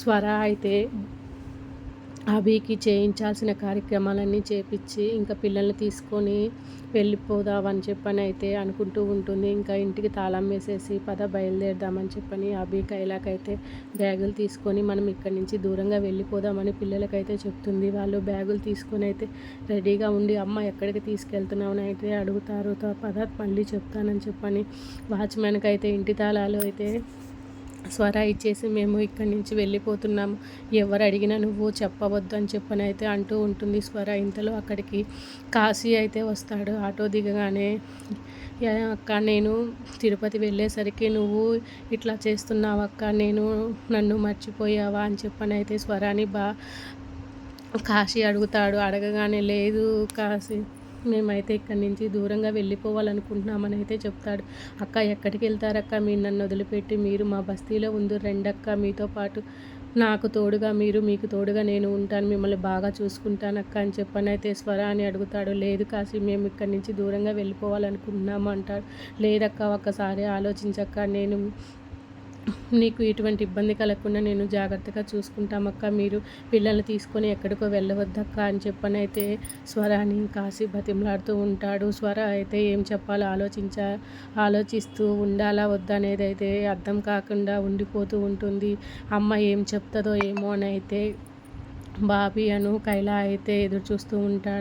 స్వర అయితే అభికి చేయించాల్సిన కార్యక్రమాలన్నీ చేపించి ఇంకా పిల్లల్ని తీసుకొని వెళ్ళిపోదామని చెప్పని అయితే అనుకుంటూ ఉంటుంది. ఇంకా ఇంటికి తాళం వేసేసి పద బయలుదేరదామని చెప్పని అభి కైలాకైతే బ్యాగులు తీసుకొని మనం ఇక్కడి నుంచి దూరంగా వెళ్ళిపోదామని పిల్లలకైతే చెప్తుంది. వాళ్ళు బ్యాగులు తీసుకొని అయితే రెడీగా ఉండి అమ్మ ఎక్కడికి తీసుకెళ్తున్నామని అయితే అడుగుతారు. పద మళ్ళీ చెప్తానని చెప్పని వాచ్మెన్కి అయితే ఇంటి తాళాలు అయితే స్వర ఇచ్చేసి మేము ఇక్కడి నుంచి వెళ్ళిపోతున్నాము. ఎవరు అడిగినా నువ్వు చెప్పవద్దు అని చెప్పని అయితే అంటూ ఉంటుంది స్వర. ఇంతలో అక్కడికి కాశీ అయితే వస్తాడు. ఆటో దిగగానే అక్క నేను తిరుపతి వెళ్ళేసరికి నువ్వు ఇట్లా చేస్తున్నావు అక్క నేను నన్ను మర్చిపోయావా అని చెప్పని అయితే స్వరాని బా కాశీ అడుగుతాడు. అడగగానే లేదు కాశీ మేమైతే ఇక్కడి నుంచి దూరంగా వెళ్ళిపోవాలనుకుంటున్నామని అయితే చెప్తాడు. అక్క ఎక్కడికి వెళ్తారక్క? మీరు నన్ను వదిలిపెట్టి మీరు మా బస్తీలో ఉంది రెండక్క. మీతో పాటు నాకు తోడుగా మీరు మీకు తోడుగా నేను ఉంటాను. మిమ్మల్ని బాగా చూసుకుంటాను అక్క అని చెప్పని అయితే స్వర అని అడుగుతాడు. లేదు కాసి మేము ఇక్కడి నుంచి దూరంగా వెళ్ళిపోవాలనుకుంటున్నాము అంటాడు. లేదక్క ఒక్కసారి ఆలోచించక్క. నేను నీకు ఎటువంటి ఇబ్బంది కలగకుండా నేను జాగ్రత్తగా చూసుకుంటామక్క. మీరు పిల్లల్ని తీసుకొని ఎక్కడికో వెళ్ళవద్దక్క అని చెప్పనైతే స్వరాని కాశీ బతిమలాడుతూ ఉంటాడు. స్వర అయితే ఏం చెప్పాలో ఆలోచించ ఆలోచిస్తూ ఉండాలా వద్దా అనేది అయితే అర్థం కాకుండా ఉండిపోతూ ఉంటుంది. అమ్మ ఏం చెప్తుందో ఏమో అని అయితే బాబీ అను కైలా అయితే ఎదురు చూస్తూ ఉంటాడు.